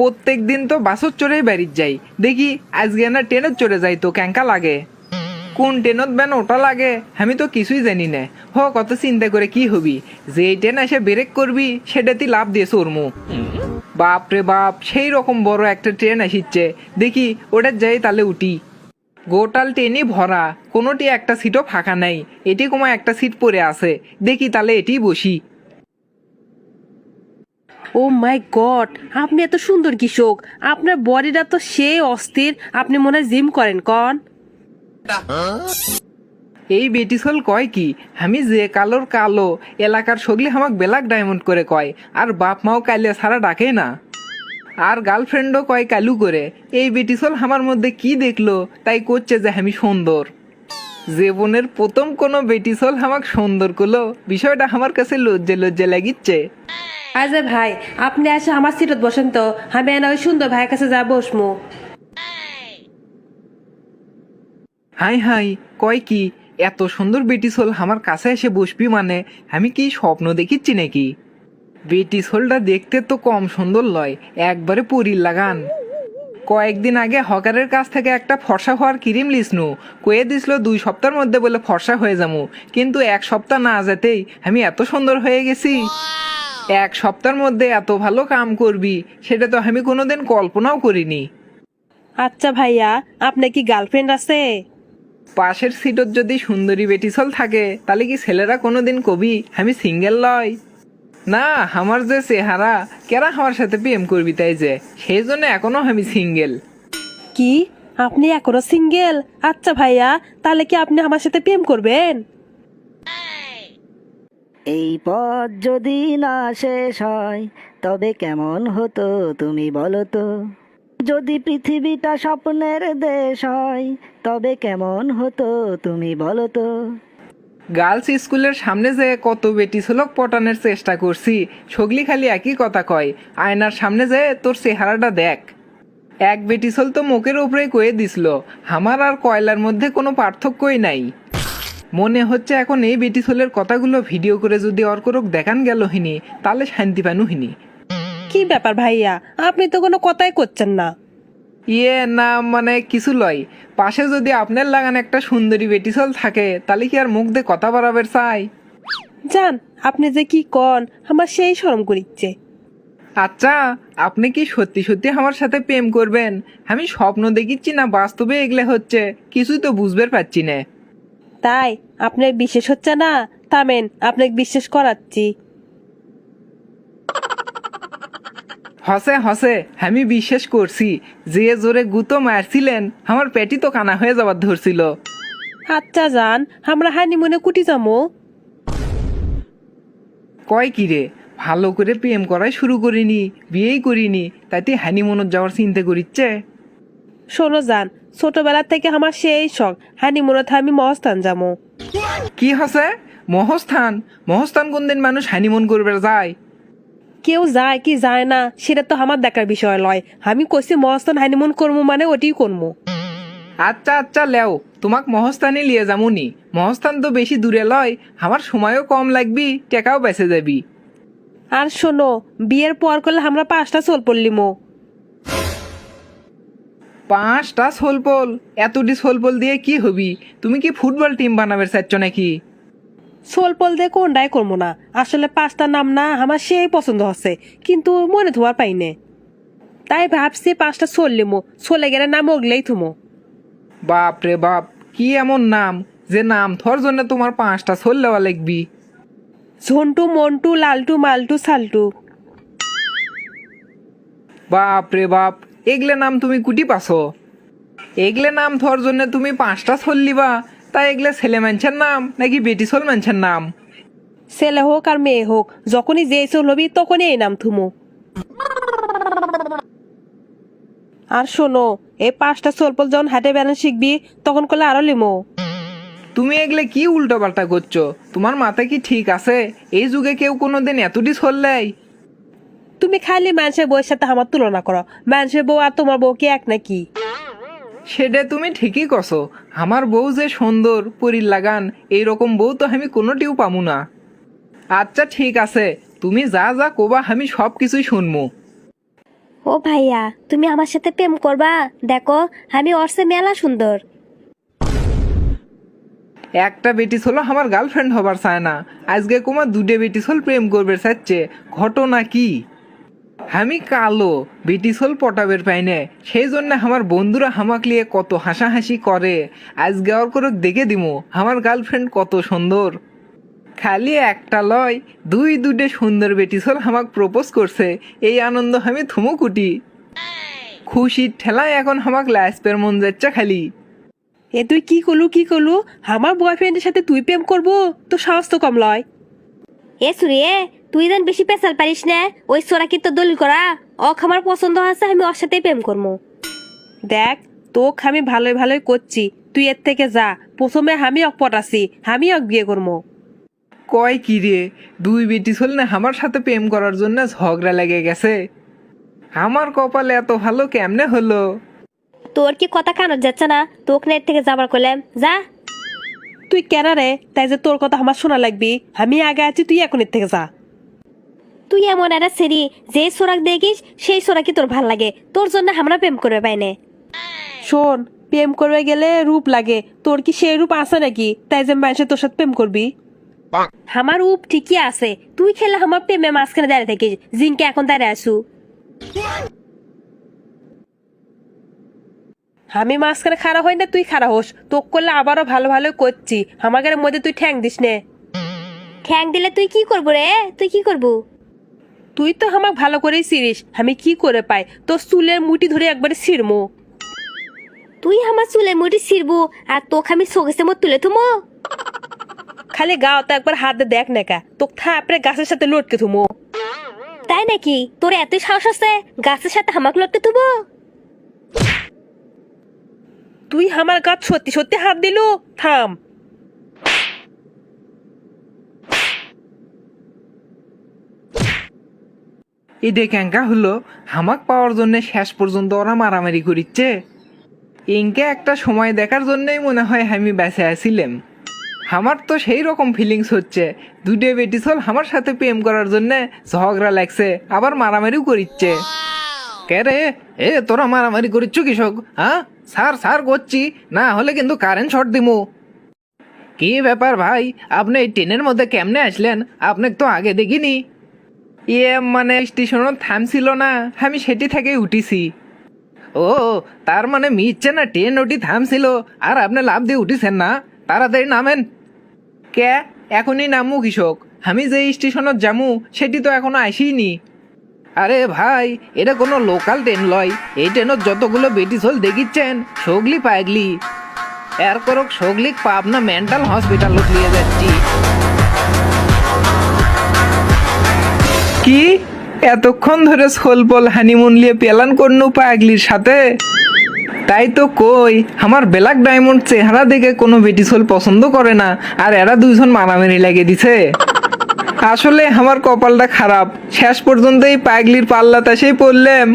প্রত্যেক দিন তো বাসত চড়েই বাড়ির যাই। দেখি আজকে না ট্রেনত চড়ে যাই তো, ক্যাঙ্কা লাগে। কোন ট্রেনত বেন ওটা লাগে, আমি তো কিছুই জানি না। হ, কত চিন্তা করে কি হবি? যে ট্রেন এসে ব্রেক করবি সেটাতে লাভ দিয়ে চড়মু। বাপ রে বাপ, সেই রকম বড় একটা ট্রেন আসিচ্ছে। দেখি ওটা যাই তাহলে উঠি। গোটাল ট্রেনই ভরা, কোনোটি একটা সিটও ফাঁকা নাই, এটি কোনো একটা সিট পড়ে আছে। দেখি তাহলে এটি বসি। ও মাই গড আপনি এত সুন্দর কৃষক। আপনার বডিটা তো সে অস্থির, আপনি মনে হয় জিম করেন, কন। এই বেটিসল কয় কি? আমি যে কালোর কালো, এলাকার সগলি আমাক বেলাক ডায়মন্ড করে কয়, আর বাপ মাও কালিয়া ছাড়া ডাকে না। আর গার্লফ্রেন্ডও কয় কালু করে, এই বেটিসল আমার মধ্যে কি দেখল, তাই করছে যে আমি সুন্দর। জীবনের প্রথম কোনো বেটিসল আমাক সুন্দর করল, বিষয়টা আমার কাছে লজ্জে লজ্জে লাগিচ্ছে। আজে ভাই, আপনি এসে আমার সিটত বসেন তো। আমি এনে ওই সুন্দর ভাইয়ের কাছে যা বসমু হাই হাই, কয় কি? এত সুন্দর বেটিসল আমার কাছে এসে বসবি মানে? আমি কি স্বপ্ন দেখিচ্ছি নাকি? বেটিসলটা দেখতে তো কম সুন্দর লয়, একবারে পরির লাগান। কয়েকদিন আগে হকারের কাছ থেকে একটা ফর্সা হওয়ার ক্রিম লিসনু। কয়ে দিছিল দুই সপ্তাহের মধ্যে বলে ফর্সা হয়ে যাব কিন্তু এক সপ্তাহ না যেতেই আমি এত সুন্দর হয়ে গেছি। এক সপ্তাহের মধ্যে এত ভালো কাম করবি সেটা তো আমি কোনোদিন কল্পনাও করিনি। আচ্ছা ভাইয়া আপনার কি গার্লফ্রেন্ড আছে? পাশের সিটত যদি সুন্দরী বেটিসল থাকে তাহলে কি ছেলেরা কোনোদিন কবি আমি সিঙ্গেল লয় না আমার যে চেহারা কেরা আমার সাথে প্রেম করবি তাই যে সেই জন্য এখনও আমি সিঙ্গেল কি? আপনি এখনও সিঙ্গেল আচ্ছা ভাইয়া তাহলে কি আপনি আমার সাথে প্রেম করবেন? এই পথ যদি না শেষ হয়, তবে কেমন হতো তুমি বলো তো? যদি পৃথিবীটা স্বপ্নের দেশ হয়, তবে কেমন হতো তুমি বলো তো? গার্লস স্কুলের সামনে যে কত বেটি বেটিসলক পটানোর চেষ্টা করছি, সগলি খালি একই কথা কয়, আয়নার সামনে যে তোর চেহারাটা দেখ। এক বেটিসল তো মুখের উপরে কয়ে দিছিল, আমার আর কয়লার মধ্যে কোনো পার্থক্যই নাই। মনে হচ্ছে এখন এই বেটিসলের কথাগুলো ভিডিও করে যদি অর্করক দেখান গেল হিনি তাহলে শান্তি পানু হিনি। কি ব্যাপার ভাইয়া? আপনি তো কোনো কথাই করছেন না। ইয়ে না মানে কিছু লয়। পাশে যদি আপনার লাগান একটা সুন্দরী বেটিসল থাকে তাহলে কি আর মুখ দিয়ে কথা বাড়াবের চাই? জান আপনি যে কি কন আমার সেই শরম করিচ্ছে। আচ্ছা আপনি কি সত্যি সত্যি আমার সাথে প্রেম করবেন? আমি স্বপ্ন দেখিচ্ছি না বাস্তবে এগলে হচ্ছে কিছুই তো বুঝবে পারছি না। তাই আপনার বিশ্বাস হচ্ছে না? থামেন আপনাকে বিশ্বাস করাচ্ছি। হসে হসে আমি বিশ্বাস করছি। যে জোরে গুতো মারছিলেন আমার পেটি তো কানা হয়ে যাবার ধরছিল। আচ্ছা জান আমরা হানিমুনে কুটি যাব। কয় কি রে ভালো করে প্রেম করাই শুরু করিনি বিয়েই করিনি তাইতে হানিমুনত যাওয়ার চিন্তা করিচ্ছে? শোনো জান ছোটবেলা থেকে আমার সেই শখ। হানিমুনে আমি মহস্থান যাব। কি হসে? মহস্থান? মহস্থান কোন দিন মানুষ হানিমুন করবে যায়? কেউ যায় কি যায় না সেটা তো আমার দেখার বিষয় লয়। আমি কইছি মহস্থান হানিমুন করব মানে ওটি করব আচ্ছা আচ্ছা লেও তোমাক মহস্থানে লিয়ে যামুনি মহস্থান তো বেশি দূরে লয় আমার সময়ও কম লাগবি টেকাও বেঁচে যাবি। আর শোনো বিয়ের পর করলে আমরা পাঁচটা চল পড়লিমো। পাঁচটা সোলপোল এতটি সোলপোল দিয়ে কি হবি? তুমি কি ফুটবল টিম বানাবে চাচ্ছ নাকি? সোল পল দিয়ে কোনটাই করব না। আসলে পাঁচটা নাম না আমার সেই পছন্দ হচ্ছে কিন্তু মনে ধোয়ার পাইনে তাই ভাবছি পাঁচটা সোল চললিমো চলে গেলে নাম ওগলেই থুমো। বাপ রে বাপ কি এমন নাম যে নাম থর জন্য তোমার পাঁচটা সোল দেওয়া লাগবি? ঝন্টু মন্টু লালটু মালটু সালটু। বাপ রে বাপ এগলে নাম তুমি কুটি পাছো। এগলে নাম থর জন্য তুমি পাঁচটা সোল লিবা। তা এগলে ছেলে মানুষের নাম নাকি বেটি সোল মানুষের নাম? ছেলে হোক আর মেয়ে হোক যখনই যে চল হবি তখনই এই নাম থুমু। আর শোনো এই পাঁচটা সোলপল যখন হাটে বেড়ানো শিখবি তখন করলে আরও লিমো। তুমি এগলে কি উল্টো পাল্টা করছ? তোমার মাথা কি ঠিক আছে? এই যুগে কেউ কোনোদিন এতটি দেয়? তুমি খালি মানুষের বউয়ের সাথে আমার তুলনা করো। মানুষের বউ আর তোমার বউ কি এক নাকি? সেটা তুমি ঠিকই কছো আমার বউ যে সুন্দর পরির লাগান এইরকম বউ তো আমি কোনোটিও পামু না। আচ্ছা ঠিক আছে। তুমি যা যা কোবা আমি সব কিছুই শুনব ও ভাইয়া তুমি আমার সাথে প্রেম করবা? দেখো আমি অর্ষে মেলা সুন্দর। একটা বেটি হলো আমার গার্লফ্রেন্ড হবার চায় না। আজকে কুমার দুটে বেটি হল প্রেম করবে চাচ্ছে ঘটনা কি? আমি কালো বেটি ছিল পটাবের পাইনে সেই জন্য আমার বন্ধুরা হামাক লিয়ে কত হাসাহাসি করে। আজ আর করে দেখে দিমু আমার গার্লফ্রেন্ড কত সুন্দর। খালি একটা লয় দুই দুটে সুন্দর বেটি ছিল আমাক প্রপোজ করছে এই আনন্দ আমি থুমুকুটি খুশির ঠেলায় এখন আমাক লাসপের মন যাচ্ছে খালি। এ তুই কি করলু কি করলু? আমার বয়ফ্রেন্ডের সাথে তুই প্রেম করব? তো সাহস তো কম লয়। এ সুরিয়ে তুই যেন বেশি পেশাল পারিস না ওই সোরা কি তো দলিল করা? অখ আমার পছন্দ আছে আমি ওর সাথে প্রেম করব দেখ তোক আমি ভালোই ভালোই করছি। তুই এর থেকে যা প্রথমে আমি অকপট আছি আমি অক বিয়ে করব কয় কি রে দুই বেটি ছিল না আমার সাথে প্রেম করার জন্য ঝগড়া লেগে গেছে। আমার কপালে এত ভালো কেমনে হলো? তোর কি কথা কানত যাচ্ছে না? তোকে নেট থেকে যাবার করলাম যা। তুই কেন রে? তাই যে তোর কথা আমার শোনা লাগবি। আমি আগে আছি তুই এখন এর থেকে যা। তুই এমন একটা সেরি যে সোরাক দেখিস সেই সোরা কি তোর ভালো লাগে। তোর জন্য আমরা প্রেম করবে পাইনে। শোন প্রেম করবে গেলে রূপ লাগে। তোর কি সেই রূপ আছে নাকি? তাই যে মানুষের তোর সাথে প্রেম করবি। আমার উপ ঠিকই আছে। তুই খেলে আমার প্রেমে মাঝখানে দাঁড়িয়ে থাকিস জিনকে এখন দাঁড়িয়ে আসু আমি মাঝখানে খারাপ হই না তুই খারাপ হোস। তোক করলে আবারও ভালো ভালো করছি। আমাদের মধ্যে তুই ঠ্যাং দিস নে। ঠ্যাং দিলে তুই কি করব রে? তুই কি করব? তুই তো আমাকে ভালো করেই চিনিস আমি কি করে পাই? তোর চুলের মুটি ধরে একবারে ছিড়মো। তুই আমার চুলে মুটি ছিড়বো আর তোকে আমি শোকেছে মত তুলে থুমো। খালি গাও তো একবার হাত দেখ নেকা তোকে থাপড়ে গাছের সাথে লটকে থুমো। তাই নাকি? তোর এত সাহস আছে গাছের সাথে হামাক লটকে থুবো তুই আমার গাছ সত্যি সত্যি হাত দিলু? থাম। এটা ক্যাঙ্কা হলো হামাক পাওয়ার জন্য শেষ পর্যন্ত ওরা মারামারি করিচ্ছে। ইনকে একটা সময় দেখার জন্যই মনে হয় আমি বেঁচে আছিলাম। আমার তো সেই রকম ফিলিংস হচ্ছে দুটে বেটি চল আমার সাথে প্রেম করার জন্য ঝগড়া লাগছে, আবার মারামারিও করিচ্ছে। কে রে? এ, তোরা মারামারি করিচ্ছ কৃষক হ্যাঁ? সার সার করছি, না হলে কিন্তু কারেন্ট শর্ট দিমু। কি ব্যাপার ভাই? আপনি এই ট্রেনের মধ্যে কেমনে আসলেন? আপনাকে তো আগে দেখিনি। ইয়ে মানে স্টেশনও থামছিল না, আমি সেটি থেকে উঠিছি। ও, তার মানে মিচ্ছে না, ট্রেন ওটি থামছিল, আর আপনি লাভ দিয়ে উঠিছেন না? তাড়াতাড়ি নামেন। কে? এখনই নামু কৃষক, আমি যে স্টেশনত যামু, সেটি তো এখনও আসিনি আরে ভাই, এটা কোনো লোকাল ট্রেন লয়, এই ট্রেনত যতগুলো বেটিসল দেখিচ্ছেন, সগলি পাগলি। এর করক সগলিক পাবনা মেন্টাল হসপিটালত নিয়ে যাচ্ছি। কি? এতক্ষণ ধরে সোলপল হানিমুন নিয়ে পেলান করনু পাগলির সাথে? তাই তো কই, আমার ব্ল্যাক ডায়মন্ড চেহারা দেখে কোনো বেটি সোল পছন্দ করে না, আর এরা দুইজন মারামারি লাগিয়ে দিছে। আসলে আমার কপালটা খারাপ, শেষ পর্যন্ত এই পাগলির পাল্লাতে সেই পড়লাম।